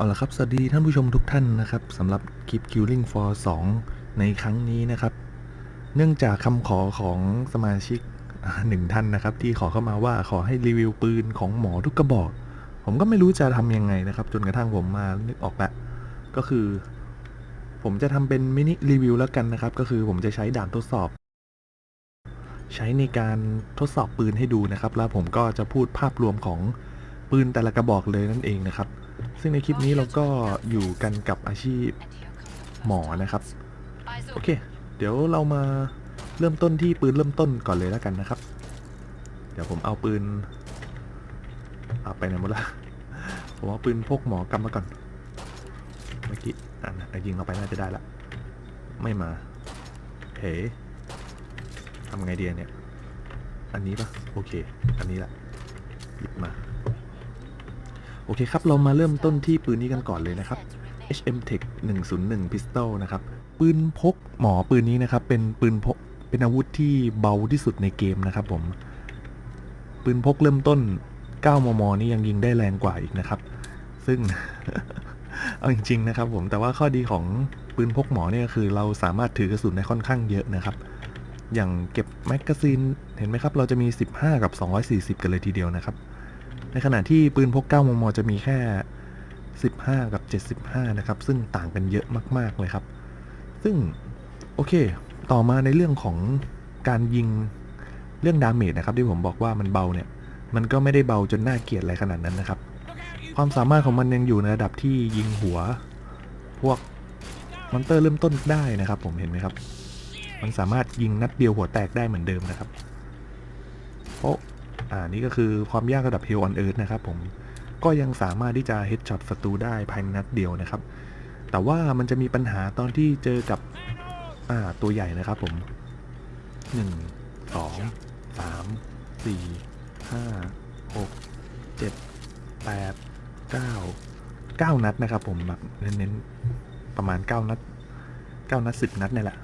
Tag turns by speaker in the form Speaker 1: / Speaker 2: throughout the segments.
Speaker 1: เอาละครับ สวัสดีท่านผู้ชมทุกท่านนะครับสำหรับคลิป Killing for 2 ในครั้งนี้นะครับ เนื่องจากคำขอของสมาชิกหนึ่งท่านนะครับ ที่ขอเข้ามาว่าขอให้รีวิวปืนของหมอทุกกระบอก ผมก็ไม่รู้จะทำยังไงนะครับ จนกระทั่งผมมานึกออกแล้วก็คือ ผมจะทำเป็นมินิรีวิวแล้วกันนะครับ ก็คือผมจะใช้ด่านทดสอบ ใช้ในการทดสอบปืนให้ดูนะครับ แล้วผมก็จะพูดภาพรวมของปืนแต่ละกระบอกเลยนั่นเองนะครับ ซึ่งในคลิปนี้เราก็อยู่กันกับอาชีพหมอนะครับ โอเค เดี๋ยวเรามาเริ่มต้นที่ปืนเริ่มต้นก่อนเลยแล้วกันนะครับ เดี๋ยวผมเอาปืนเอาไปไหนหมดละผมเอาปืนพกหมอกำมาก่อน เมื่อกี้อะนะยิงเราไปน่าจะได้ละ ไม่มาเฮ้ทำไงเดีอะเนี่ย อันนี้ปะโอเค อันนี้แหละหยิบมา อเคครับ เรามาเริ่มต้นที่ปืนนี้กันก่อนเลยนะครับ HM Tech 101 Pistol นะครับ ปืนพกหมอปืนนี้นะครับ เป็นปืนพก เป็นอาวุธที่เบาที่สุดในเกมนะครับผม ปืนพกเริ่มต้น 9 มม นี่ยังยิงได้แรงกว่าอีกนะครับ ซึ่ง เอาจริง ๆ นะครับผม แต่ว่าข้อดีของปืนพกหมอเนี่ยคือเราสามารถถือกระสุนได้ค่อนข้างเยอะนะครับ อย่างเก็บแมกกาซีน เห็นไหมครับ เราจะมี 15 กับ 240 กันเลยทีเดียวนะครับ ในขณะที่ปืนพก 9 มม จะมีแค่ 15 กับ 75 นะครับ ซึ่งต่างกันเยอะมากๆเลยครับ ซึ่ง โอเค ต่อมาในเรื่องของการยิงเรื่องดาเมจนะครับที่ผมบอกว่ามันเบาเนี่ย มันก็ไม่ได้เบาจนน่าเกลียดอะไรขนาดนั้นนะครับ ความสามารถของมันยังอยู่ในระดับที่ยิงหัว พวกมอนเตอร์เริ่มต้นได้นะครับ ผมเห็นไหมครับ มันสามารถยิงนัดเดียวหัวแตกได้เหมือนเดิมนะครับโอ้ อ่านี่ก็คือความยากระดับ Hell on Earth นะครับผมก็ยังสามารถที่จะเฮดช็อตศัตรูได้ภายในนัดเดียวนะครับ แต่ว่ามันจะมีปัญหาตอนที่เจอกับอ่าตัวใหญ่นะครับผม 1 2 3 4 5 6 7 8 9 9 นัดนะครับผมแบบเน้นๆประมาณ 9 นัด 9 นัด 10 นัดเนี่ยแหละ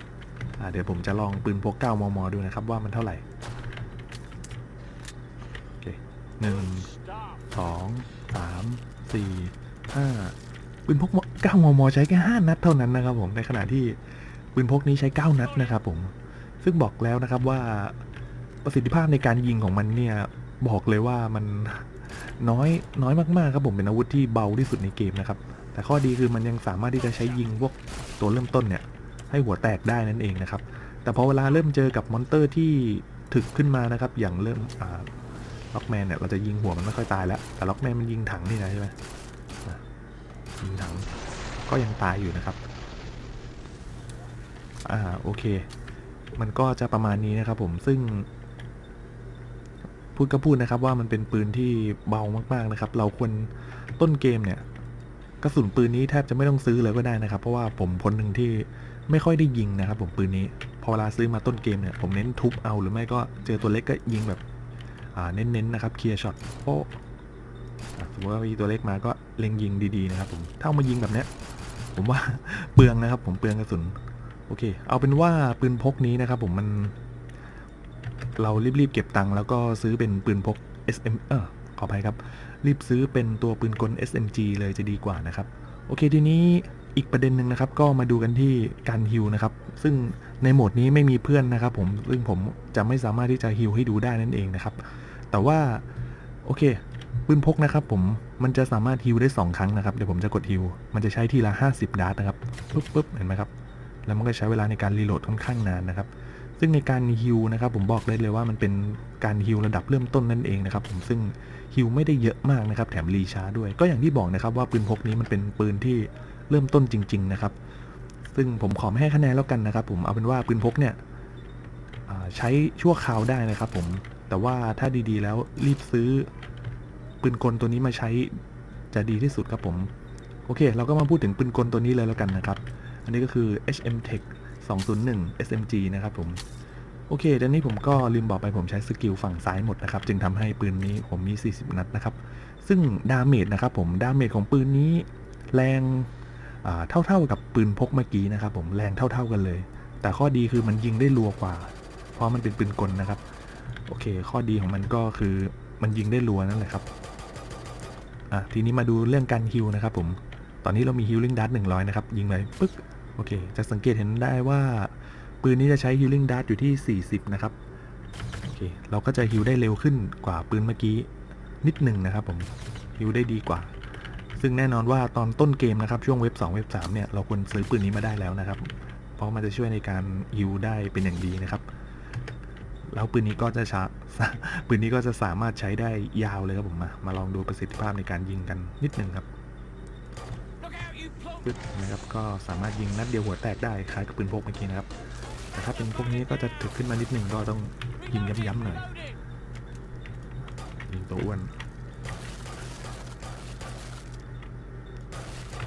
Speaker 1: อ่าเดี๋ยวผมจะลองปืนพก 9 มม ดูนะครับว่ามันเท่าไหร่ หนึ่งสองสามสี่ห้าปืนพกเก้ามมใช้แค่ห้านัดเท่านั้นนะครับผมในขณะที่ปืนพกนี้ใช้เก้านัดนะครับผมซึ่งบอกแล้วนะครับว่าประสิทธิภาพในการยิงของมันเนี่ยบอกเลยว่ามันน้อยน้อยมากๆครับผมเป็นอาวุธที่เบาที่สุดในเกมนะครับ แต่ข้อดีคือมันยังสามารถที่จะใช้ยิงพวกตัวเริ่มต้นเนี่ยให้หัวแตกได้นั่นเองนะครับ แต่พอเวลาเริ่มเจอกับมอนเตอร์ที่ถึกขึ้นมานะครับ อย่างเริ่มอ่า ล็อกแมนเนี่ยเราจะยิงหัวมันไม่ค่อยตายแล้ว แต่ล็อกแมนมันยิงถังนี่นะใช่ไหมยิงถังก็ยังตายอยู่นะครับ อ่าโอเค มันก็จะประมาณนี้นะครับผมซึ่ง พูดก็พูดนะครับว่ามันเป็นปืนที่เบามากๆนะครับ เราควรต้นเกมเนี่ยกระสุนปืนนี้แทบจะไม่ต้องซื้อเลยก็ได้นะครับ เพราะว่าผมคนหนึ่งที่ไม่ค่อยได้ยิงนะครับ ผมปืนนี้ พอเวลาซื้อมาต้นเกมเนี่ยผมเน้นทุบเอาหรือไม่ก็เจอตัวเล็กก็ยิงแบบ เน้นๆนะครับเคลียร์ช็อตโป๊ะอะสมมติว่ามีตัวเล็กมาก็เล็งยิงดีๆนะครับผมถ้าเอามายิงแบบเนี้ยผมว่าเปลืองนะครับ ผมเปลืองกระสุนโอเค เอาเป็นว่าปืนพกนี้นะครับ ผมมันเรารีบๆเก็บตังค์แล้วก็ซื้อเป็นปืนพก SM เออขออภัยครับ รีบซื้อเป็นตัวปืนกล SMG เลยจะดีกว่านะครับ โอเคทีนี้อีกประเด็นหนึ่งนะครับ ก็มาดูกันที่การฮิวนะครับ ซึ่งในโหมดนี้ไม่มีเพื่อนนะครับ ผมซึ่งผมจะไม่สามารถที่จะฮิวให้ดูได้นั่นเองนะครับ แต่ว่าโอเคปืนพกนะครับผมมันจะสามารถฮิวได้ 2 ครั้งนะครับ เดี๋ยวผมจะกดฮิว มันจะใช้ทีละ 50 ดาร์ตนะครับปุ๊บปุ๊บเห็นไหมครับ แล้วมันก็ใช้เวลาในการรีโหลดค่อนข้างนานนะครับ ซึ่งในการฮิวนะครับผมบอกได้เลยว่ามันเป็นการฮิวระดับเริ่มต้นนั่นเองนะครับผมซึ่งฮิวไม่ได้เยอะมากนะครับแถมรีช้าด้วย ก็อย่างที่บอกนะครับว่าปืนพกนี้มันเป็นปืนที่เริ่มต้นจริง ๆ นะครับ ซึ่งผมขอไม่ให้คะแนนแล้วกันนะครับ ผมเอาเป็นว่าปืนพกเนี่ยใช้ชั่วคราวได้นะครับ ผม แต่ว่าถ้าดีๆแล้วรีบซื้อปืนกลตัวนี้มาใช้จะดีที่สุดครับผม โอเค เราก็มาพูดถึงปืนกลตัวนี้เลยแล้วกันนะครับ อันนี้ก็คือ HM Tech 201 SMG นะครับผม โอเคตอนนี้ผมก็ลืมบอกไปผมใช้สกิลฝั่งซ้ายหมดนะครับ จึงทำให้ปืนนี้ผมมี 40 นัดนะครับ ซึ่งดาเมจนะครับผม ดาเมจของปืนนี้แรงเท่าๆกับปืนพกเมื่อกี้นะครับผม แรงเท่า ๆกันเลย แต่ข้อดีคือมันยิงได้รัวกว่า เพราะมันเป็นปืนกลนะครับ โอเค ข้อดีของมันก็คือมันยิงได้รัวนั่นแหละครับ อะ ทีนี้มาดูเรื่องการฮิวนะครับผม ตอนนี้เรามี healing dart 100นะครับ ยิงเลยปึ๊ก โอเค จะสังเกตเห็นได้ว่า ปืนนี้จะใช้ healing dart อยู่ที่ 40 นะครับ โอเค เราก็จะฮิวได้เร็วขึ้นกว่าปืนเมื่อกี้นิดหนึ่งนะครับผมฮิวได้ดีกว่า ซึ่งแน่นอนว่าตอนต้นเกมนะครับช่วงเว็บ 2 เว็บ 3 เนี่ยเราควรซื้อปืนนี้มาได้แล้วนะครับ เพราะมันจะช่วยในการฮิวได้เป็นอย่างดีนะครับ แล้วปืนนี้ก็จะช้าปืนนี้ก็จะสามารถใช้ได้ยาวเลยครับผมมามาลองดูประสิทธิภาพในการยิงกันนิดหนึ่งครับปึ๊บนะครับก็สามารถยิงนัดเดียวหัวแตกได้คล้ายกับปืนพกเมื่อกี้นะครับ แต่ถ้าเป็นพวกนี้ก็จะถึกขึ้นมานิดหนึ่งก็ต้องยิงย้ำๆหน่อยยิงตัวอ้วน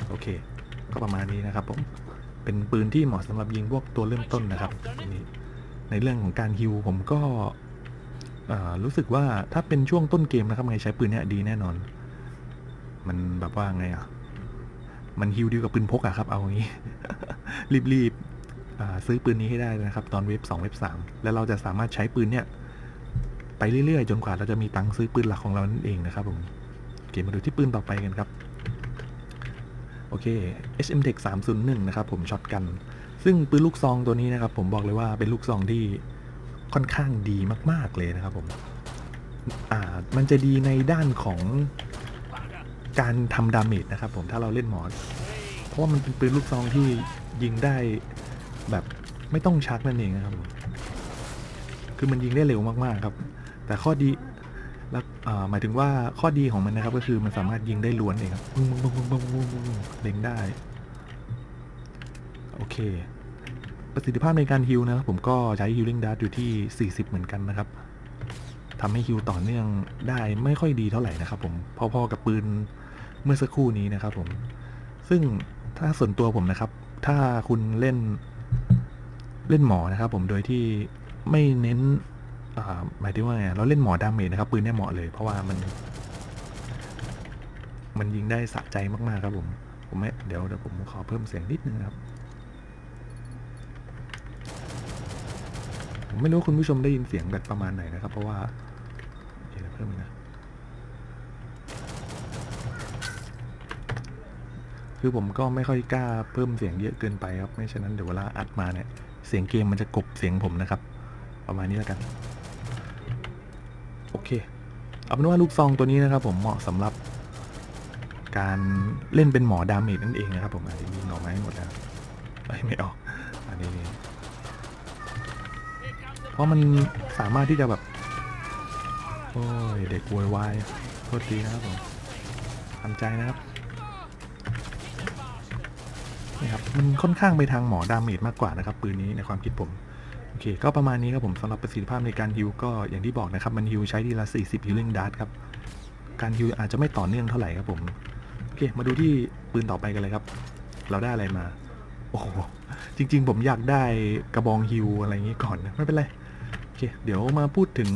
Speaker 1: โอเค ก็ประมาณนี้นะครับผมเป็นปืนที่เหมาะสำหรับยิงพวกตัวเริ่มต้นนะครับนี่ ในเรื่องของการฮิวผมก็รู้สึกว่าถ้าเป็นช่วงต้นเกมนะครับไงใช้ปืนเนี้ยดีแน่นอน มันแบบว่าไงอะ มันฮิวดีกว่าปืนพกอะครับ เอางี้ รีบๆซื้อปืนนี้ให้ได้นะครับ ตอนเว็บ2เว็บ3แล้วเราจะสามารถใช้ปืนเนี่ยไปเรื่อยๆ จนกว่าเราจะมีตังค์ซื้อปืนหลักของเรานั่นเองนะครับผมเคมาดูที่ปืนต่อไปกันครับ โอเค HM Tech 301 นะครับผมช็อตกัน ซึ่งปืนลูกซองตัวนี้นะครับ ผมบอกเลยว่าเป็นลูกซองที่ค่อนข้างดีมาก ๆ เลยนะครับผม อ่า มันจะดีในด้านของการทำดาเมจนะครับ ผมถ้าเราเล่นหมอเพราะว่ามันเป็นปืนลูกซองที่ยิงได้แบบไม่ต้องชักนั่นเองนะครับผมคือมันยิงได้เร็วมาก ๆ ครับ แต่ข้อดีแล้วอ่าหมายถึงว่าข้อดีของมันนะครับ ก็คือมันสามารถยิงได้ล้วนเองครับปึ้งปึ้งปึ้งปึ้งปึ้งปึ้งปึ้งเล็งได้ โอเค ประสิทธิภาพในการฮิลนะครับผมก็ใช้ healing dart อยู่ที่ 40 เหมือนกันนะครับทำให้ฮิลต่อเนื่องได้ไม่ค่อยดีเท่าไหร่นะครับผมพอๆกับปืนเมื่อสักครู่นี้นะครับผม ซึ่งถ้าส่วนตัวผมนะครับ ถ้าคุณเล่นเล่นหมอนะครับ ผมโดยที่ไม่เน้นหมายถึงว่าไงเราเล่นหมอดาเมจนะครับ ปืนเนี่ยเหมาะเลย เพราะว่ามัน มันยิงได้สะใจมากๆครับผมผมไม่เดี๋ยวเดี๋ยวผมขอเพิ่มเสียงนิดนึงครับ ผม ไม่รู้คุณผู้ชมได้ยินเสียงแบบประมาณไหนนะครับ เพราะว่าเดี๋ยวเพิ่มนะคือผมก็ไม่ค่อยกล้าเพิ่มเสียงเยอะเกินไปครับ ไม่ฉะนั้นเดี๋ยวเวลาอัดมาเนี่ย เสียงเกมมันจะกบเสียงผมนะครับ ประมาณนี้แล้วกัน โอเค เอาเป็นว่าลูกซองตัวนี้นะครับ ผมเหมาะสำหรับ การเล่นเป็นหมอดาเมจนั่นเองนะครับ ผมอันนี้ยิงออกมาให้หมดแล้วเอ้ไม่ออก ราะมันสามารถที่จะแบบ โอ้ย เด็กโวยวายโทษทีนะครับผมทำใจนะครับนี่ครับมันค่อนข้างไปทางหมอดาเมจมากกว่านะครับ ปืนนี้ในความคิดผม โอเค ก็ประมาณนี้ครับผมสำหรับประสิทธิภาพในการฮิวก็อย่างที่บอกนะครับ มันฮิวใช้ทีละ 40 healing dart ครับ การฮิวอาจจะไม่ต่อเนื่องเท่าไหร่ครับผม โอเค มาดูที่ปืนต่อไปกันเลยครับ เราได้อะไรมา โอ้จริง ๆ ผมอยากได้กระบองฮิวอะไรอย่างนี้ก่อนนะไม่เป็นไร เค เดี๋ยวมาพูดถึง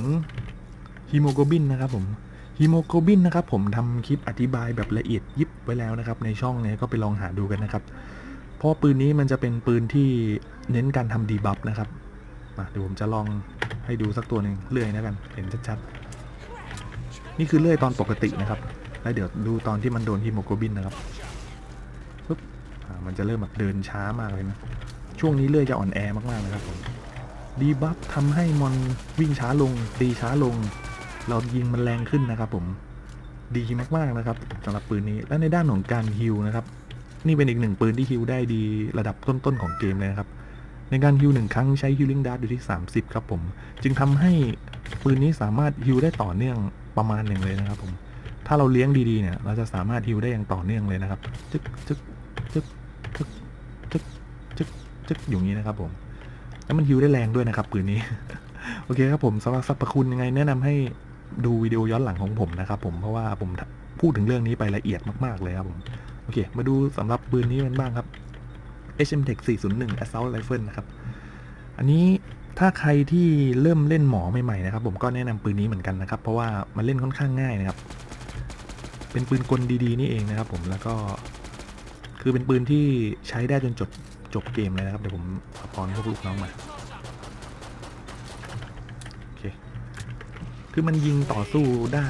Speaker 1: ฮีโมโกลบินนะครับผมฮีโมโกลบินนะครับผมทำคลิปอธิบายแบบละเอียดยิบไว้แล้วนะครับ ในช่องเนี้ก็ไปลองหาดูกันนะครับ เพราะปืนนี้มันจะเป็นปืนที่เน้นการทำดีบัฟนะครับมาเดี๋ยวผมจะลองให้ดูสักตัวหนึ่งเลื่อยนะกันเห็นชัดๆ นี่คือเลื่อยตอนปกตินะครับ แล้วเดี๋ยวดูตอนที่มันโดนฮีโมโกลบินนะครับปุ๊บมันจะเริ่มแบบเดินช้ามากเลยนะ ช่วงนี้เลื่อยจะอ่อนแอมากๆนะครับผม ดีบัฟทำให้มอนวิ่งช้าลงตีช้าลง เรายิงมันแรงขึ้นนะครับผมดีมากๆนะครับสำหรับปืนนี้และในด้านของการฮิลนะครับ นี่เป็นอีกหนึ่งปืนที่ฮิลได้ดีระดับต้นๆของเกมเลยนะครับ ในการฮิลหนึ่งครั้งใช้ฮิลลิ่งดาร์อยู่ที่ 30 ครับผม จึงทำให้ปืนนี้สามารถฮิลได้ต่อเนื่องประมาณหนึ่งเลยนะครับผมถ้าเราเลี้ยงดีๆเนี่ยเราจะสามารถฮิลได้อย่างต่อเนื่องเลยนะครับจึ๊กจึ๊กจึ๊กจึ๊กจึ๊กจึ๊กจึ๊กอย่างนี้นะครับผม แล้วมันฮิลได้แรงด้วยนะครับปืนนี้ โอเคครับผมสำหรับสรรพคุณยังไง แนะนำให้ดูวิดีโอย้อนหลังของผมนะครับผมเพราะว่าผมพูดถึงเรื่องนี้ไปละเอียดมากๆเลยครับผมโอเค มาดูสำหรับปืนนี้กันบ้างครับ HM Tech 401 Assault Rifle นะครับ อันนี้ถ้าใครที่เริ่มเล่นหมอใหม่ๆนะครับ ผมก็แนะนำปืนนี้เหมือนกันนะครับ เพราะว่ามันเล่นค่อนข้างง่ายนะครับ เป็นปืนกลดีๆนี่เองนะครับ ผมแล้วก็คือเป็นปืนที่ใช้ได้จนจบ จบเกมเลยนะครับ เดี๋ยวผมสปอนพวกลูกน้องมา โอเค คือมันยิงต่อสู้ได้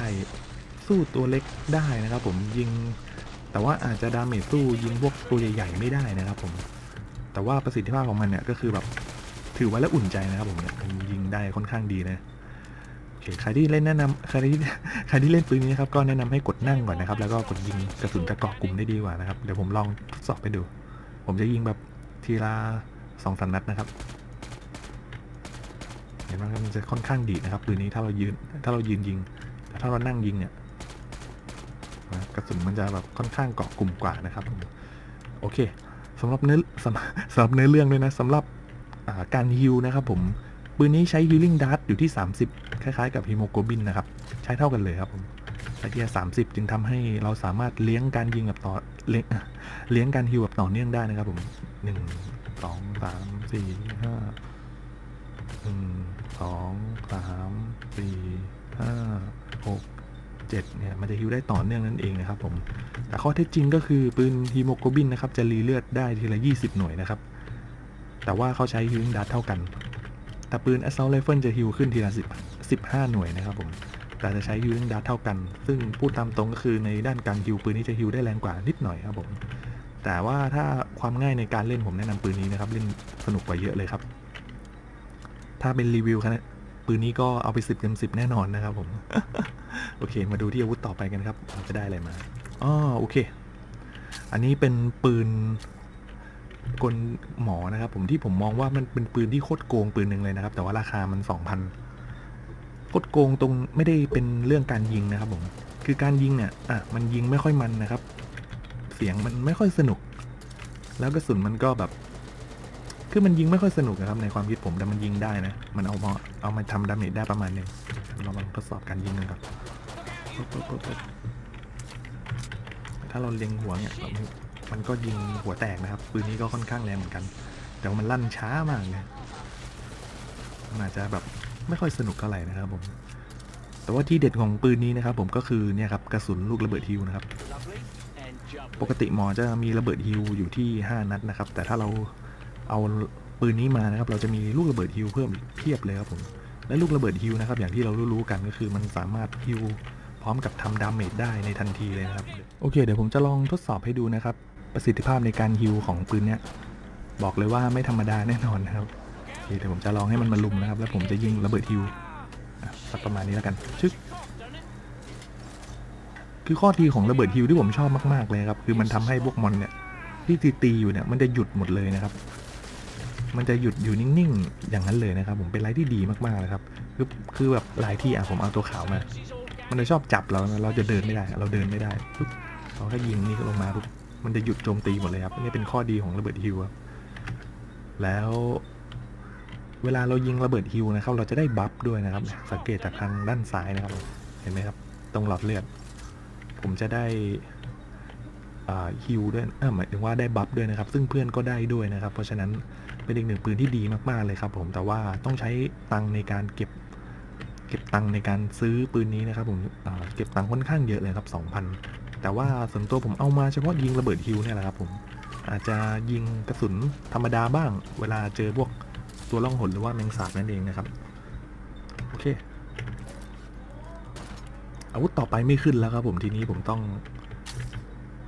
Speaker 1: สู้ตัวเล็กได้นะครับ ผมยิง แต่ว่าอาจจะดาเมจสู้ยิงพวกตัวใหญ่ ๆ ไม่ได้นะครับ ผม แต่ว่าประสิทธิภาพของมันเนี่ยก็คือแบบถือไว้แล้วอุ่นใจนะครับผมเนี่ยมันยิงได้ค่อนข้างดีนะโอเคใครที่เล่นแนะนำใครที่ใครที่เล่นปืนนี้นะครับก็แนะนำให้กดนั่งก่อนนะครับ แล้วก็กดยิงกระสุนจะกาะกลุ่มได้ดีกว่านะครับเดี๋ยวผมลองทดสอบไปดู ผมจะยิงแบบ ทีละสองสามนัดนะครับ เห็นไหมมันจะค่อนข้างดีนะครับปืนนี้ถ้าเรายืนถ้าเรายืนยิง แต่ถ้าเรานั่งยิงเนี่ยกระสุนมันจะแบบค่อนข้างเกาะกลุ่มกว่านะครับโอเคสำหรับเนื้อสำหรับสำหรับเนื้อเรื่องด้วยนะสำหรับาการฮิลนะครับผมปืนนี้ใช้ healing dart อยู่ที่ 30 คล้ายๆ กับ hemoglobin นะครับ ใช้เท่ากันเลยครับผมใช้ที่30จึงทำให้เราสามารถเลี้ยงการยิงแบบต่อเลี้ยงเลี้ยงการฮิลแบบต่อเนื่องได้นะครับผม หนึ่งสองสามสี่ห้าหนึ่งสองสามสี่ห้าหกเจ็ดเนี่ยมันจะฮิวได้ต่อเนื่องนั่นเองนะครับผม แต่ข้อเท็จจริงก็คือปืนฮีโมโกลบินนะครับ จะรีเลือดได้ทีละ 20 หน่วยนะครับ แต่ว่าเขาใช้ฮิวดัตเท่ากัน แต่ปืน Assault Rifle จะฮิวขึ้นทีละ10 15 หน่วยนะครับผมแต่จะใช้ฮิวดัตเท่ากัน ซึ่งพูดตามตรงก็คือในด้านการฮิวปืนนี้จะฮิวได้แรงกว่านิดหน่อยครับผม แต่ว่าถ้าความง่ายในการเล่นผมแนะนำปืนนี้นะครับ เล่นสนุกกว่าเยอะเลยครับ ถ้าเป็นรีวิวครับปืนนี้ก็เอาไปสิบเต็มสิบแน่นอนนะครับผม โอเค มาดูที่อาวุธต่อไปกันครับจะได้อะไรมาอ๋อโอเค อันนี้เป็นปืนกลหมอนะครับ ผมที่ผมมองว่ามันเป็นปืนที่โคตรโกงปืนหนึ่งเลยนะครับ แต่ว่าราคามันสองพันโคตรโกงตรงไม่ได้เป็นเรื่องการยิงนะครับผมคือการยิงเนี่ยอะมันยิงไม่ค่อยมันนะครับ เสียงมันไม่ค่อยสนุก แล้วกระสุนมันก็แบบ คือมันยิงไม่ค่อยสนุกนะครับในความคิดผมแต่มันยิงได้นะ มันเอามาเอามาทำดาเมจได้ประมาณหนึ่งเราลองทดสอบการยิงกันครับถ้าเราเล็งหัวเนี่ยมันก็ยิงหัวแตกนะครับปืนนี้ก็ค่อนข้างแรงเหมือนกัน แต่ว่ามันลั่นช้ามากเลยมันอาจจะแบบไม่ค่อยสนุกเท่าไหร่นะครับผมแต่ว่าที่เด็ดของปืนนี้นะครับผมก็คือเนี่ยครับกระสุนลูกระเบิดฮิวนะครับ ปกติหมอจะมีระเบิดฮิวอยู่ที่ 5 นัดนะครับ แต่ถ้าเราเอาปืนนี้มานะครับ เราจะมีลูกระเบิดฮิวเพิ่มอีกเพียบเลยครับผม และลูกระเบิดฮิวนะครับ อย่างที่เรารู้ๆกันก็คือมันสามารถฮิวพร้อมกับทำดาเมจได้ในทันทีเลยนะครับ โอเค เดี๋ยวผมจะลองทดสอบให้ดูนะครับ ประสิทธิภาพในการฮิวของปืนเนี้ยบอกเลยว่าไม่ธรรมดาแน่นอนนะครับโอเคเดี๋ยวผมจะลองให้มันมาลุมนะครับ แล้วผมจะยิงระเบิดฮิวสักประมาณนี้แล้วกันชึก คือข้อดีของระเบิดฮิวที่ผมชอบมากๆเลยครับ คือมันทำให้พวกมอนเนี่ยที่ตีตีอยู่เนี่ยมันจะหยุดหมดเลยนะครับ มันจะหยุดอยู่นิ่งๆอย่างนั้นเลยนะครับผมเป็นไรที่ดีมากๆเลยครับ คือคือแบบลายที่อะผมเอาตัวขาวมา มันจะชอบจับเรานะเราจะเดินไม่ได้ เราเดินไม่ได้ปุ๊บเราแค่ยิงนี่ลงมาปุ๊บมันจะหยุดโจมตีหมดเลยครับนี่เป็นข้อดีของระเบิดฮิวครับแล้วเวลาเรายิงระเบิดฮิวนะครับ เราจะได้บัฟด้วยนะครับ สังเกตจากทางด้านซ้ายนะครับ เห็นไหมครับ ตรงหลอดเลือด ผมจะได้ฮิวด้วยเออหมายถึงว่าได้บัฟด้วยนะครับ ซึ่งเพื่อนก็ได้ด้วยนะครับ เพราะฉะนั้นเป็นอีกหนึ่งปืนที่ดีมากๆเลยครับ ผม แต่ว่าต้องใช้ตังในการเก็บ เก็บตังในการซื้อปืนนี้นะครับผมเก็บตังค์ค่อนข้างเยอะเลยครับ 2,000 แต่ว่าส่วนตัวผมเอามาเฉพาะยิงระเบิดฮิวเนี่ยแหละครับ ผม อาจจะยิงกระสุนธรรมดาบ้าง เวลาเจอพวกตัวล่องหนหรือว่าแมงสาบนั่นเองนะครับ โอเค อาวุธต่อไปไม่ขึ้นแล้วครับผมทีนี้ผมต้อง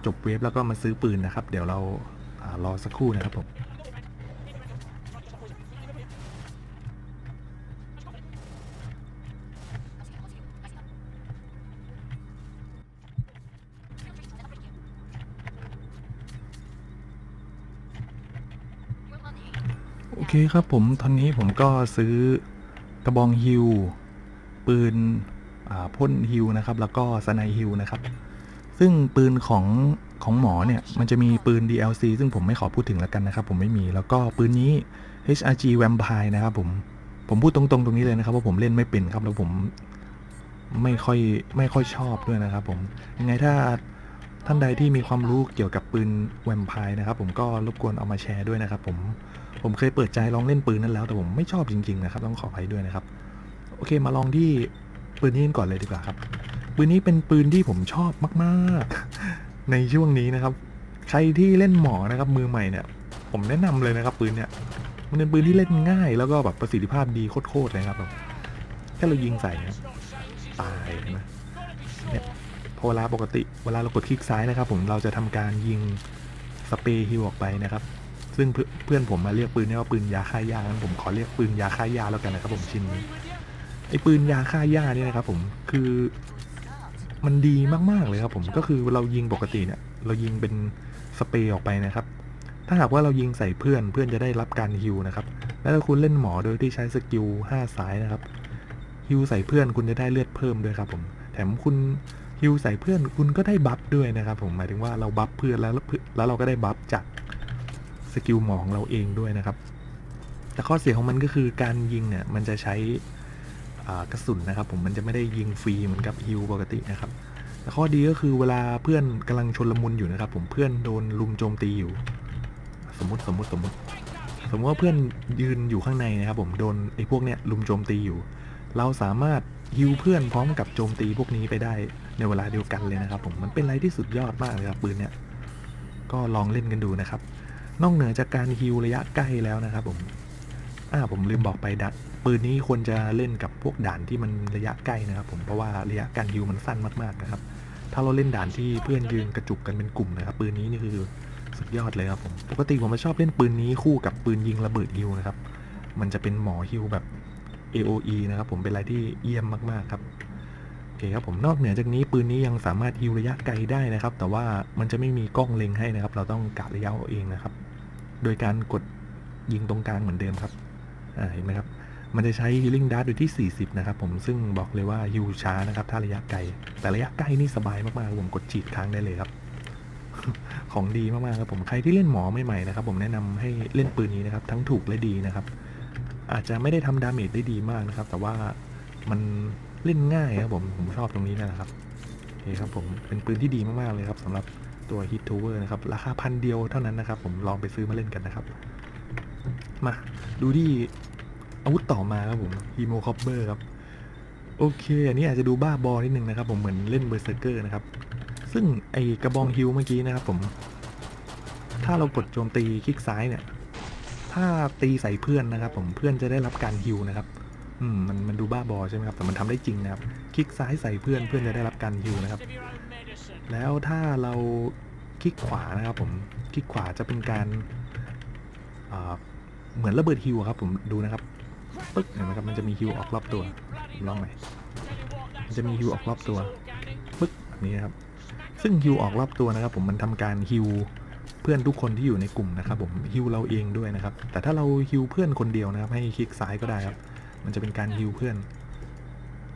Speaker 1: จบเวฟแล้วก็มาซื้อปืนนะครับ เดี๋ยวเราอารอสักครู่นะครับผมโอเคครับผมตอนนี้ผมก็ซื้อกระบองฮิว ปืน พ่นฮิวนะครับ แล้วก็สไนฮิวนะครับ ซึ่งปืนของของหมอเนี่ย มันจะมีปืน DLC ซึ่งผมไม่ขอพูดถึงแล้วกันนะครับ ผมไม่มี แล้วก็ปืนนี้ HRG Vampire นะครับผม ผมพูดตรงๆ ตรงนี้เลยนะครับว่าผมเล่นไม่เป็นครับ แล้วผมไม่ค่อยไม่ค่อยชอบด้วยนะครับ ผม ยังไงถ้าท่านใดที่มีความรู้เกี่ยวกับปืนแวมไพร์นะครับ ผมก็รบกวนเอามาแชร์ด้วยนะครับ ผมผมเคยเปิดใจลองเล่นปืนนั้นแล้ว แต่ผมไม่ชอบจริง ๆ นะครับ ต้องขออภัยด้วยนะครับ โอเคมาลองที่ ปืนนี้กันก่อนเลยดีกว่าครับ ปืนนี้เป็นปืนที่ผมชอบมากๆ ในช่วงนี้นะครับ ใครที่เล่นหมอนะครับมือใหม่เนี่ย ผมแนะนำเลยนะครับ ปืนเนี่ยมันเป็นปืนที่เล่นง่าย แล้วก็แบบประสิทธิภาพดีโคตรๆเลยครับแบบแค่เรายิงใส่นะตายนไหมเนี่ยพอเวลาปกติเวลาเรากดคลิกซ้ายนะครับ ผมเราจะทำการยิงสเปรย์ฮิวออกไปนะครับ ซึ่งเพื่อนผมมาเรียกปืนนี้ว่าปืนยาฆ่าหญ้างผมขอเรียกปืนยาฆ่าหญ้าแล้วกันนะครับผมชิ้นนี้ ไอ้ปืนยาฆ่าหญ้าเนี่ยนะครับผมคือมันดีมากๆเลยครับผมก็คือเรายิงปกติเนี่ยเรายิงเป็นสเปรย์ออกไปนะครับ ถ้าหากว่าเรายิงใส่เพื่อนเพื่อนจะได้รับการฮิวนะครับ แล้วถ้าคุณเล่นหมอโดยที่ใช้สกิล5สายนะครับฮิวใส่เพื่อนคุณจะได้เลือดเพิ่มด้วยครับผมแถมคุณฮิวใส่เพื่อนคุณก็ได้บัฟด้วยนะครับผมหมายถึงว่าเราบัฟเพื่อนแล้วแล้วเราก็ได้บัฟจากสกิลหมอของเราเองด้วยนะครับ แต่ข้อเสียของมันก็คือการยิงเนี่ยมันจะใช้ กระสุนนะครับ ผมมันจะไม่ได้ยิงฟรีเหมือนกับฮิวปกตินะครับแต่ข้อดีก็คือเวลาเพื่อนกำลังชนลมุนอยู่นะครับ ผมเพื่อนโดนลุมโจมตีอยู่ สมมติสมมติสมมติ สมมติว่าเพื่อนยืนอยู่ข้างในนะครับผมโดนไอ้พวกเนี้ยลุมโจมตีอยู่ เราสามารถฮิวเพื่อนพร้อมกับโจมตีพวกนี้ไปได้ในเวลาเดียวกันเลยนะครับ ผมมันเป็นอะไรที่สุดยอดมากเลยครับปืนเนี้ยก็ลองเล่นกันดูนะครับ นอกเหนือจากการฮิวระยะใกล้แล้วนะครับผมอ่าผมลืมบอกไปดั ปืนนี้ควรจะเล่นกับพวกด่านที่มันระยะใกล้นะครับผมเพราะว่าระยะการฮิวมันสั้นมากๆนะครับ ถ้าเราเล่นด่านที่เพื่อนยืนกระจุกกันเป็นกลุ่มนะครับ ปืนนี้นี่คือสุดยอดเลยครับผมปกติผมจะชอบเล่นปืนนี้คู่กับปืนยิงระเบิดฮิวนะครับ มันจะเป็นหมอฮิวแบบ AOE นะครับผมเป็นอะไรที่เยี่ยมมากๆครับโอเคครับผมนอกเหนือจากนี้ปืนนี้ยังสามารถฮิวระยะไกลได้นะครับ แต่ว่ามันจะไม่มีกล้องเล็งให้นะครับ เราต้องกะระยะเอาเองนะครับ โดยการกดยิงตรงกลางเหมือนเดิมครับอ่าเห็นไหมครับ มันจะใช้ healing dart อยู่ที่ 40 นะครับผมซึ่งบอกเลยว่าฮิวช้านะครับถ้าระยะไกล แต่ระยะใกล้นี่สบายมากๆผมกดฉีดค้างได้เลยครับ ของดีมากๆครับผมใครที่เล่นหมอใหม่ๆนะครับผมแนะนำให้เล่นปืนนี้นะครับ ทั้งถูกและดีนะครับ อาจจะไม่ได้ทำดาเมจได้ดีมากนะครับ แต่ว่ามันเล่นง่ายครับผมผมชอบตรงนี้นะครับโอเคครับผมเป็นปืนที่ดีมากๆเลยครับสำหรับตัว Hit Tower นะครับ ราคาพันเดียวเท่านั้นนะครับ ผมลองไปซื้อมาเล่นกันนะครับ มาดูที่ อาวุธต่อมาครับผม Hemo Copper ครับ โอเค อันนี้อาจจะดูบ้าบอนิดนึงนะครับ ผมเหมือนเล่นเบอร์เซอร์เกอร์นะครับ ซึ่งไอกระบองฮิวเมื่อกี้นะครับผม ถ้าเรากดโจมตีคลิกซ้ายเนี่ย ถ้าตีใส่เพื่อนนะครับ ผมเพื่อนจะได้รับการฮิวนะครับ อืมมันมันดูบ้าบอใช่ไหมครับ แต่มันทำได้จริงนะครับ คลิกซ้ายใส่เพื่อนเพื่อนจะได้รับการฮิวนะครับ แล้วถ้าเราคลิกขวานะครับผมคลิกขวาจะเป็นการเหมือนระเบิดฮิวครับผมดูนะครับ ปึ๊กเห็นไหมครับมันจะมีฮิวออกรอบตัวลองหน่อยมันจะมีฮิวออกรอบตัวปึ๊กแบบนี้ครับซึ่งฮิวออกรอบตัวนะครับ ผมมันทำการฮิวเพื่อนทุกคนที่อยู่ในกลุ่มนะครับ ผมฮิวเราเองด้วยนะครับ แต่ถ้าเราฮิวเพื่อนคนเดียวนะครับ ให้คลิกซ้ายก็ได้ครับ มันจะเป็นการฮิวเพื่อน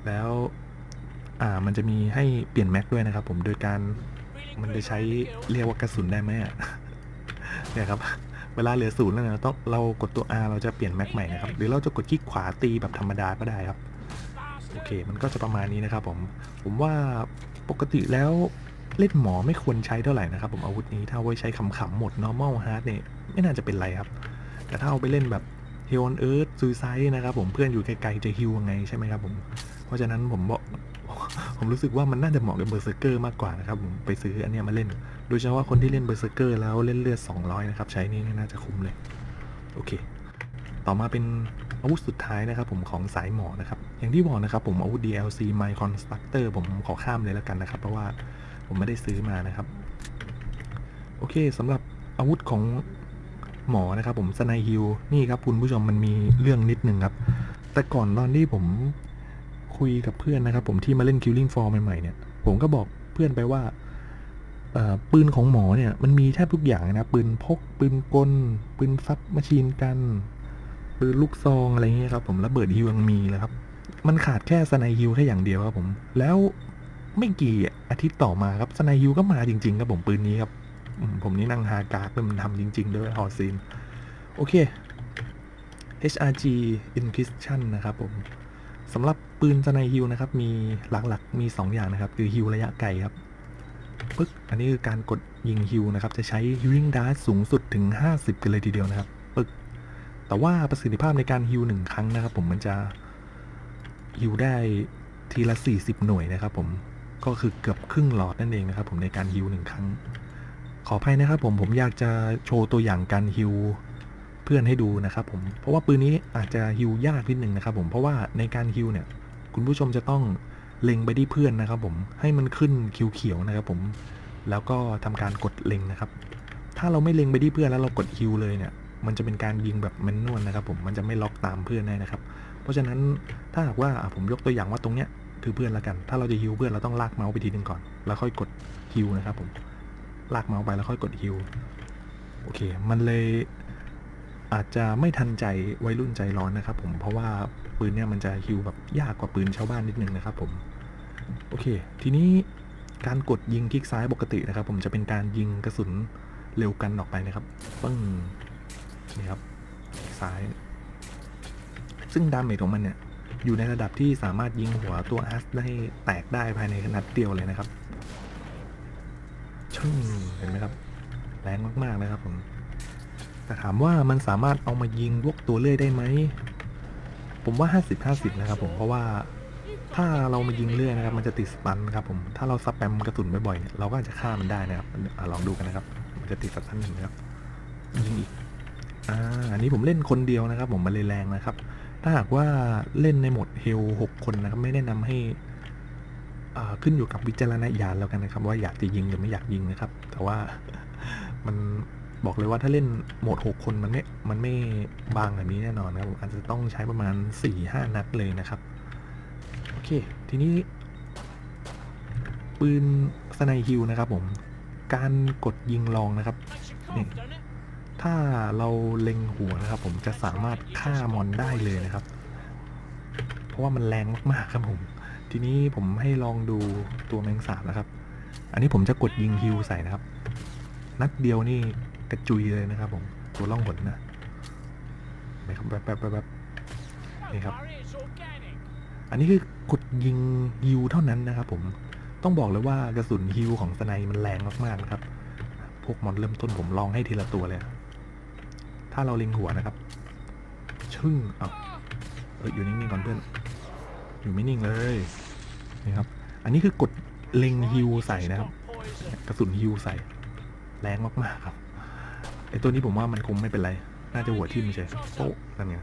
Speaker 1: แล้วอ่ามันจะมีให้เปลี่ยนแม็กด้วยนะครับ ผมโดยการมันจะใช้เรียกว่ากระสุนได้ไหมอะเนี่ยครับ เวลาเหลือศูนย์แล้วเนี่ยเราต้องเรากดตัว R เราจะเปลี่ยนแม็กใหม่นะครับ หรือเราจะกดคลิกขวาตีแบบธรรมดาก็ได้ครับ โอเค มันก็จะประมาณนี้นะครับผม ผมว่าปกติแล้วเล่นหมอไม่ควรใช้เท่าไหร่นะครับผมอาวุธนี้ถ้าไว้ใช้ขำๆหมด normal hard เนี่ยไม่น่าจะเป็นไรครับ แต่ถ้าเอาไปเล่นแบบ Hell on Earth Suicide นะครับผมเพื่อนอยู่ไกลๆจะฮิวยังไงใช่ไหมครับผม เพราะฉะนั้นผมบอก ผมรู้สึกว่ามันน่าจะเหมาะกับเบอร์เซอร์เกอร์มากกว่านะครับผมไปซื้ออันเนี้ยมาเล่น โดยเฉพาะคนที่เล่นเบอร์เซอร์เกอร์แล้วเล่นเลือด 200 นะครับ ใช้นี่น่าจะคุ้มเลย โอเค ต่อมาเป็นอาวุธสุดท้ายนะครับผมของสายหมอนะครับ อย่างที่บอกนะครับผมอาวุธ DLC My Constructor ผมขอข้ามเลยแล้วกันนะครับ เพราะว่าผมไม่ได้ซื้อมานะครับ โอเคสำหรับอาวุธของหมอนะครับผมสไนฮิลนี่ครับคุณผู้ชมมันมีเรื่องนิดนึงครับ แต่ก่อนตอนที่ผม คุยกับเพื่อนนะครับ ผมที่มาเล่น Killing Floor ใหม่ๆเนี่ย ผมก็บอกเพื่อนไปว่าปืนของหมอเนี่ยมันมีแทบทุกอย่างนะ ปืนพก ปืนกล ปืนซับมาชีนกัน ปืนลูกซองอะไรเงี้ยครับ ผมระเบิดฮิวยังมีเลยครับ มันขาดแค่สไนฮิวแค่อย่างเดียวครับผม แล้วไม่กี่อาทิตย์ต่อมาครับสไนฮิวก็มาจริง ๆ ครับผมปืนนี้ครับ ผมนี่นั่งหากากเลยมันทำจริง ๆ ด้วยฮอซีน โอเค HRG Inquisition นะครับผม สำหรับปืนสไนฮิวนะครับมีหลักๆมี 2 อย่างนะครับ คือฮิวระยะไกลครับปึ๊กอันนี้คือการกดยิงฮิวนะครับ จะใช้ Healing Dart สูงสุดถึง 50 กันเลยทีเดียวนะครับปึ๊กแต่ว่าประสิทธิภาพในการฮิวหนึ่งครั้งนะครับ ผมมันจะฮิวได้ทีละ 40 หน่วยนะครับ ผมก็คือเกือบครึ่งหลอดนั่นเองนะครับ ผมในการฮิวหนึ่งครั้ง ขออภัยนะครับ ผมผมอยากจะโชว์ตัวอย่างการฮิว พื่อนให้ดูนะครับผมเพราะว่าปืนนี้อาจจะฮิวยากนิดนึงนะครับผมเพราะว่าในการฮิวเนี่ยคุณผู้ชมจะต้องเล็งไปที่เพื่อนนะครับผมให้มันขึ้นคิวเขียวนะครับผมแล้วก็ทำการกดเล็งนะครับ ถ้าเราไม่เล็งไปที่เพื่อนแล้วเรากดฮิวเลยเนี่ยมันจะเป็นการยิงแบบแมนนวลนะครับผมมันจะไม่ล็อกตามเพื่อนแน่นะครับ เพราะฉะนั้นถ้าหากว่าผมยกตัวอย่างว่าตรงเนี้ยคือเพื่อนละกัน ถ้าเราจะฮิวเพื่อนเราต้องลากเมาส์ไปทีหนึงก่อน แล้วค่อยกดฮิวนะครับผมลากเมาส์ไปแล้วค่อยกดฮิวโอเค มันเลย อาจจะไม่ทันใจวัยรุ่นใจร้อนนะครับผมเพราะว่าปืนเนี่ยมันจะฮิวแบบยากกว่าปืนชาวบ้านนิดนึงนะครับผมโอเค ทีนี้การกดยิงคลิกซ้ายปกตินะครับ ผมจะเป็นการยิงกระสุนเร็วกันออกไปนะครับปึ้งนี่ครับซ้าย ซึ่งดาเมจของมันเนี่ยอยู่ในระดับที่สามารถยิงหัวตัวอัสได้แตกได้ภายในนัดเดียวเลยนะครับชึ่งเห็นไหมครับ แรงมากๆนะครับผม แต่ถามว่ามันสามารถเอามายิงพวกตัวเลื่อยได้ไหม ผมว่า 50-50 นะครับผมเพราะว่าถ้าเรามายิงเลื่อยนะครับ มันจะติดสตันนะครับผมถ้าเราสแปมกระสุนบ่อยๆเนี่ยเราก็อาจจะฆ่ามันได้นะครับอลองดูกันนะครับ มันจะติดสตันหนึ่งนะครับยิงอีกอ่าอันนี้ผมเล่นคนเดียวนะครับ ผมมันเลยแรงนะครับ ถ้าหากว่าเล่นในโหมดเฮลหกคนนะครับ ไม่แนะนำให้อ่าขึ้นอยู่กับวิจารณญาณแล้วกันนะครับ ว่าอยากจะยิงหรือไม่อยากยิงนะครับ แต่ว่ามัน บอกเลยว่าถ้าเล่นโหมดหกคนมันไม่ มันไม่บางแบบนี้แน่นอนนะครับอาจจะต้องใช้ประมาณ4ี่ห้านัดเลยนะครับ โอเค ทีนี้ ปืนสไนฮิวนะครับผม การกดยิงลองนะครับนี่ถ้าเราเล็งหัวนะครับ ผมจะสามารถฆ่ามอนได้เลยนะครับ เพราะว่ามันแรงมากๆครับผม ทีนี้ผมให้ลองดูตัวแมงสาบนะครับ อันนี้ผมจะกดยิงฮิวใส่นะครับ นัดเดียวนี่ กระจุยเลยนะครับผมตัวล่องหนนะเห็นะครับแบบแบบแบบแบบนี่ครับ อันนี้คือกดยิงฮิวเท่านั้นนะครับ ผมต้องบอกเลยว่ากระสุนฮิวของสไนมันแรงมากๆนะครับพวกมอนเริ่มต้นผมลองให้ทีละตัวเลย ถ้าเราเล็งหัวนะครับ ชึ่งเอาเอออยู่นิ่งๆก่อนเพื่อน อยู่ไม่นิ่งเลยนี่ครับ อันนี้คือกดเล็งฮิวใส่นะครับ กระสุนฮิวใส่ แรงมากๆครับ ไอตัวนี้ผมว่ามันคงไม่เป็นไร น่าจะหัวทิ่มไม่ใช่โป๊ะนั่นไง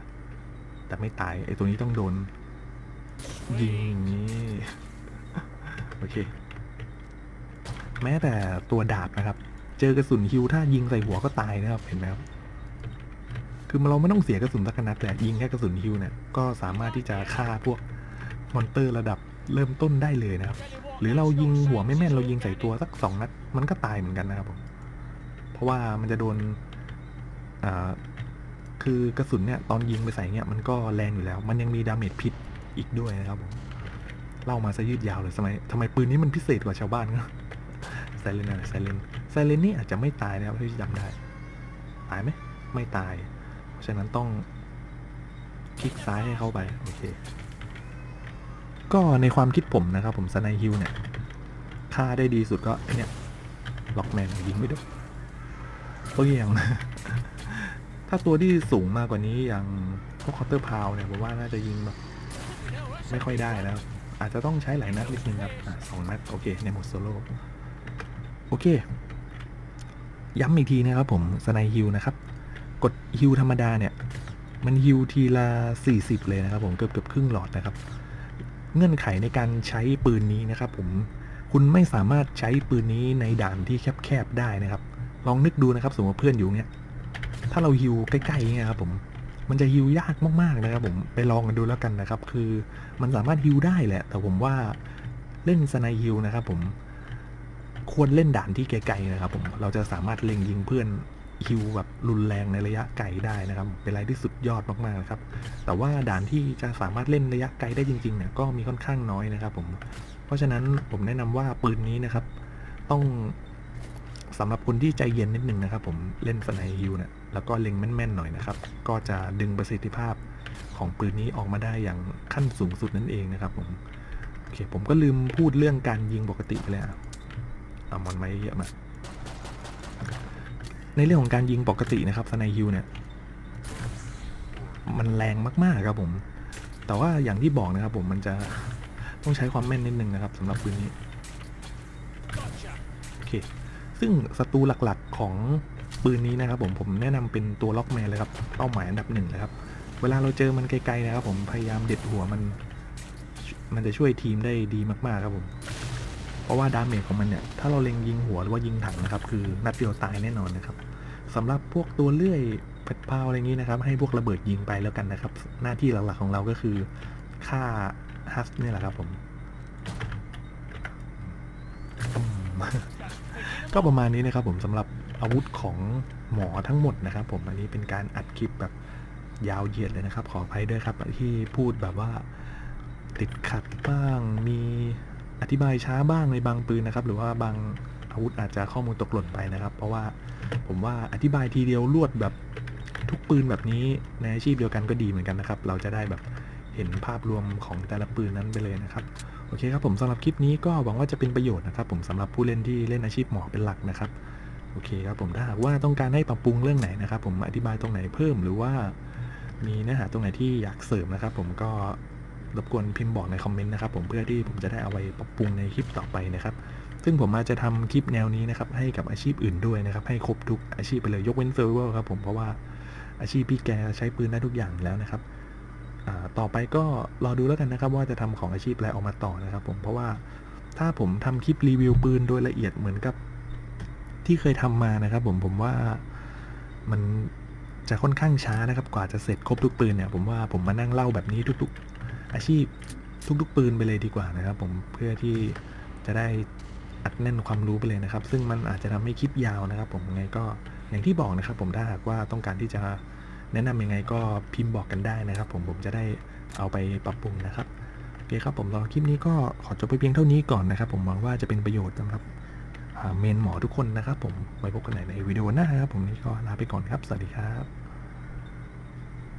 Speaker 1: แต่ไม่ตาย ไอตัวนี้ต้องโดน ยิงอย่างนี้โอเค แม้แต่ตัวดาบนะครับ เจอกระสุนฮิวถ้ายิงใส่หัวก็ตายนะครับ เห็นไหมครับ คือเราไม่ต้องเสียกระสุนสักนัดแต่ยิงแค่กระสุนฮิวเนี่ย ก็สามารถที่จะฆ่าพวกมอนเตอร์ระดับเริ่มต้นได้เลยนะครับ หรือเรายิงหัวไม่แม่นเรายิงใส่ตัวสักสองนัด มันก็ตายเหมือนกันนะครับผม เพราะว่ามันจะโดนคือกระสุนเนี่ยตอนยิงไปใส่เนี่ยมันก็แรงอยู่แล้ว มันยังมีดาเมจพิษอีกด้วยนะครับผมเล่ามาซะยืดยาวเลยทำไมทำไมปืนนี้มันพิเศษกว่าชาวบ้านครับไซเลนอะไรไซเลนไซเลนนี่อาจจะไม่ตายนะครับที่จำได้ ตายไหมไม่ตาย เพราะฉะนั้นต้องคลิกซ้ายให้เข้าไปโอเคก็ในความคิดผมนะครับผมสไนฮิวเนี่ยฆ่าได้ดีสุดก็เนี่ยล็อกแมนยิงไม่โด นตัวอย่างถ้าตัวที่สูงมากกว่านี้อย่างพวกคอเตอร์พาวเนี่ยผมว่าน่าจะยิงแบบไม่ค่อยได้แล้วอาจจะต้องใช้หลายนัดนิดนึงครับสองนัดโอเคในโหมดโซโล่โอเค ย้ำอีกทีนะครับผมสไนฮิวนะครับ กดฮิวธรรมดาเนี่ย มันฮิวทีละ 40 เลยนะครับผมเกือบเกือบครึ่งหลอดนะครับ เงื่อนไขในการใช้ปืนนี้นะครับผมคุณไม่สามารถใช้ปืนนี้ในด่านที่แคบๆได้นะครับ ลองนึกดูนะครับ สมมติว่าเพื่อนอยู่เนี้ยถ้าเราฮิวใกล้ๆเงี้ยครับผมมันจะฮิวยากมากๆนะครับผมไปลองกันดูแล้วกันนะครับ คือมันสามารถฮิวได้แหละ แต่ผมว่าเล่นสไนฮิวนะครับ ผมควรเล่นด่านที่ไกลๆนะครับ ผมเราจะสามารถเล็งยิงเพื่อนฮิวแบบรุนแรงในระยะไกลได้นะครับ เป็นอะไรที่สุดยอดมากๆนะครับ แต่ว่าด่านที่จะสามารถเล่นระยะไกลได้จริงๆเนี่ยก็มีค่อนข้างน้อยนะครับ ผม เพราะฉะนั้นผมแนะนำว่าปืนนี้นะครับ ต้อง สำหรับคนที่ใจเย็นนิดนึงนะครับ ผมเล่นสไนฮิวเนี่ยแล้วก็เล็งแม่นๆหน่อยนะครับ ก็จะดึงประสิทธิภาพของปืนนี้ออกมาได้อย่างขั้นสูงสุดนั่นเองนะครับ ผมโอเคผมก็ลืมพูดเรื่องการยิงปกติไปเลยอะเอามอนไม้เยอะมาในเรื่องของการยิงปกตินะครับสไนฮิวเนี่ยมันแรงมากๆครับผม แต่ว่าอย่างที่บอกนะครับผมมันจะต้องใช้ความแม่นนิดนึงนะครับสำหรับปืนนี้ ซึ่งศัตรูหลักๆของปืนนี้นะครับผมผมแนะนำเป็นตัวล็อกแมนเลยครับเป้าหมายอันดับหนึ่งเลยครับ เวลาเราเจอมันไกลๆนะครับผมพยายามเด็ดหัวมัน มันจะช่วยทีมได้ดีมากๆครับผมเพราะว่าดาเมจของมันเนี่ยถ้าเราเล็งยิงหัวหรือว่ายิงถังนะครับ คือนัดเดียวตายแน่นอนนะครับสำหรับพวกตัวเลื่อยเพชรพาวอะไรอย่างนี้นะครับ ให้พวกระเบิดยิงไปแล้วกันนะครับ หน้าที่หลักๆของเราก็คือฆ่าฮัสเนี่แหละครับผม ก็ประมาณนี้นะครับผมสำหรับอาวุธของหมอทั้งหมดนะครับ ผมอันนี้เป็นการอัดคลิปแบบยาวเหยียดเลยนะครับ ขออภัยด้วยครับที่พูดแบบว่าติดขัดบ้างมีอธิบายช้าบ้างในบางปืนนะครับ หรือว่าบางอาวุธอาจจะข้อมูลตกหล่นไปนะครับ เพราะว่าผมว่าอธิบายทีเดียวรวดแบบทุกปืนแบบนี้ในอาชีพเดียวกันก็ดีเหมือนกันนะครับ เราจะได้แบบเห็นภาพรวมของแต่ละปืนนั้นไปเลยนะครับ โอเคครับผมสำหรับคลิปนี้ก็หวังว่าจะเป็นประโยชน์นะครับผมสำหรับผู้เล่นที่เล่นอาชีพหมอเป็นหลักนะครับโอเคครับผมถ้าหากว่าต้องการให้ปรับปรุงเรื่องไหนนะครับ ผมอธิบายตรงไหนเพิ่มหรือว่ามีเนื้อหาตรงไหนที่อยากเสริมนะครับ ผมก็รบกวนพิมพ์บอกในคอมเมนต์นะครับผมเพื่อที่ผมจะได้เอาไปปรับปรุงในคลิปต่อไปนะครับ ซึ่งผมอาจจะทำคลิปแนวนี้นะครับให้กับอาชีพอื่นด้วยนะครับ ให้ครบทุกอาชีพไปเลยยกเว้นเซอร์เวอร์ครับผมเพราะว่าอาชีพพี่แกใช้ปืนได้ทุกอย่างแล้วนะครับ ต่อไปก็รอดูแล้วกันนะครับ ว่าจะทำของอาชีพอะไรออกมาต่อนะครับ ผมเพราะว่าถ้าผมทำคลิปรีวิวปืนโดยละเอียดเหมือนกับที่เคยทำมานะครับ ผมผมว่ามันจะค่อนข้างช้านะครับ กว่าจะเสร็จครบทุกปืนเนี่ยผมว่าผมมานั่งเล่าแบบนี้ทุก ๆ อาชีพทุก ๆ ปืนไปเลยดีกว่านะครับ ผมเพื่อที่จะได้อัดแน่นความรู้ไปเลยนะครับ ซึ่งมันอาจจะทำให้คลิปยาวนะครับ ผมยังไงก็อย่างที่บอกนะครับ ผมถ้าหากว่าต้องการที่จะ แนะนำยังไงก็พิมพ์บอกกันได้นะครับ ผมผมจะได้เอาไปปรับปรุงนะครับโอเคครับผมรอคลิปนี้ก็ขอจบไปเพียงเท่านี้ก่อนนะครับ ผมหวังว่าจะเป็นประโยชน์สำหรับเมนหมอทุกคนนะครับ ผมไว้พบกันใหม่ในวิดีโอหน้าครับ ผมนี่ก็ลาไปก่อนครับ สวัสดีครับ